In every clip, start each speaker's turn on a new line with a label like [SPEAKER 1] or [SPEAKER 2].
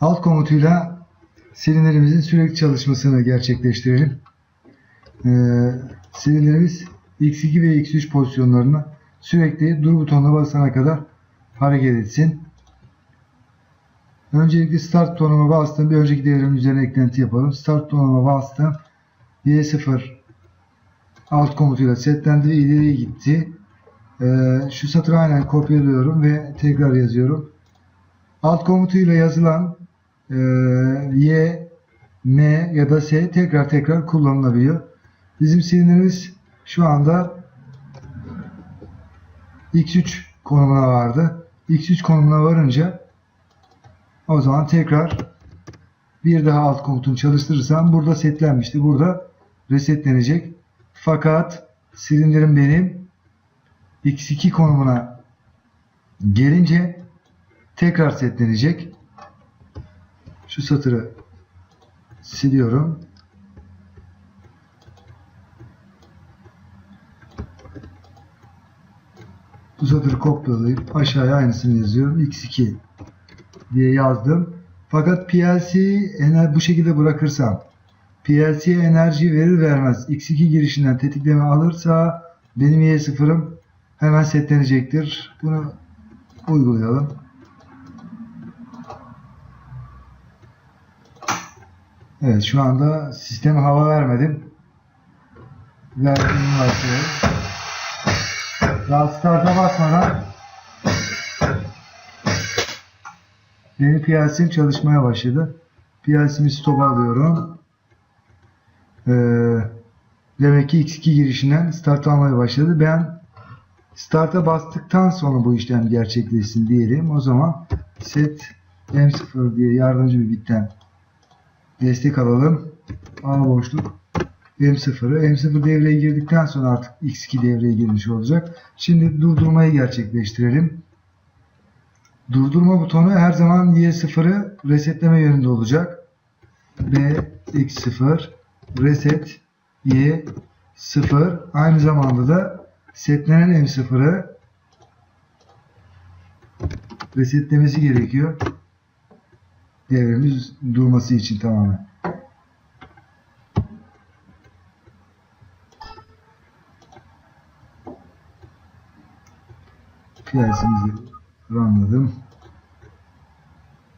[SPEAKER 1] Alt komutuyla silinlerimizin sürekli çalışmasını gerçekleştirelim. Ee, silinlerimiz X2 ve X3 pozisyonlarına sürekli dur butonuna basana kadar hareket etsin. Öncelikle start butonuma bastım. Bir önceki devremin üzerine eklenti yapalım. Start butonuma bastım. Y0 alt komutuyla setlendi ve ileriye gitti. Ee, şu satırı aynen kopyalıyorum ve tekrar yazıyorum. Alt komutuyla yazılan Y, M ya da S tekrar tekrar kullanılabiliyor. Bizim silinlerimiz şu anda X3 konumuna vardı. X3 konumuna varınca o zaman tekrar bir daha alt komutunu çalıştırırsam burada setlenmişti. Burada resetlenecek. Fakat silindirim benim X2 konumuna gelince tekrar setlenecek. Şu satırı siliyorum. Bu satırı kopyalayıp aşağıya aynısını yazıyorum. X2 diye yazdım. Fakat ener bu şekilde bırakırsam PLC'ye enerji verir vermez X2 girişinden tetikleme alırsa benim Y0'ım hemen setlenecektir. Bunu uygulayalım. Evet şu anda sisteme hava vermedim. Verdiğimi başlıyorum. Daha start'a basmadan benim PLC'm çalışmaya başladı. PLC'mi stop'a alıyorum. Ee, demek ki X2 girişinden start almaya başladı. Ben start'a bastıktan sonra bu işlem gerçekleşsin diyelim. O zaman set M0 diye yardımcı bir bitten destek alalım. A boşluk M0'ı. M0 devreye girdikten sonra artık X2 devreye girmiş olacak. Şimdi durdurmayı gerçekleştirelim. Durdurma butonu her zaman Y0'ı resetleme yönünde olacak. B X0 reset Y0 aynı zamanda da setlenen M0'ı resetlemesi gerekiyor. Devremiz durması için tamamen. PLC'mizi runladım.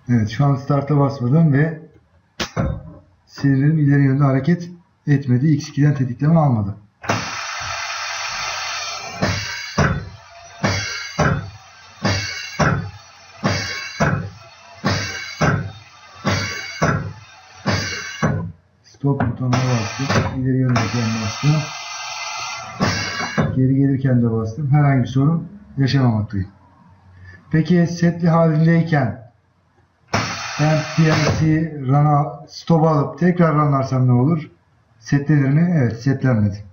[SPEAKER 1] Evet şu an start'a basmadım ve sinirlerim ileri yönde hareket etmedi. X2'den tetikleme almadı. Stop butonuna bastım. İleri yöndeyken bastım. Geri gelirken de bastım. Herhangi bir sorun yaşamamaktayım. Peki setli halindeyken ben PLC run'a stop alıp tekrar runlarsam ne olur? Setlenir mi? Evet setlenmedi.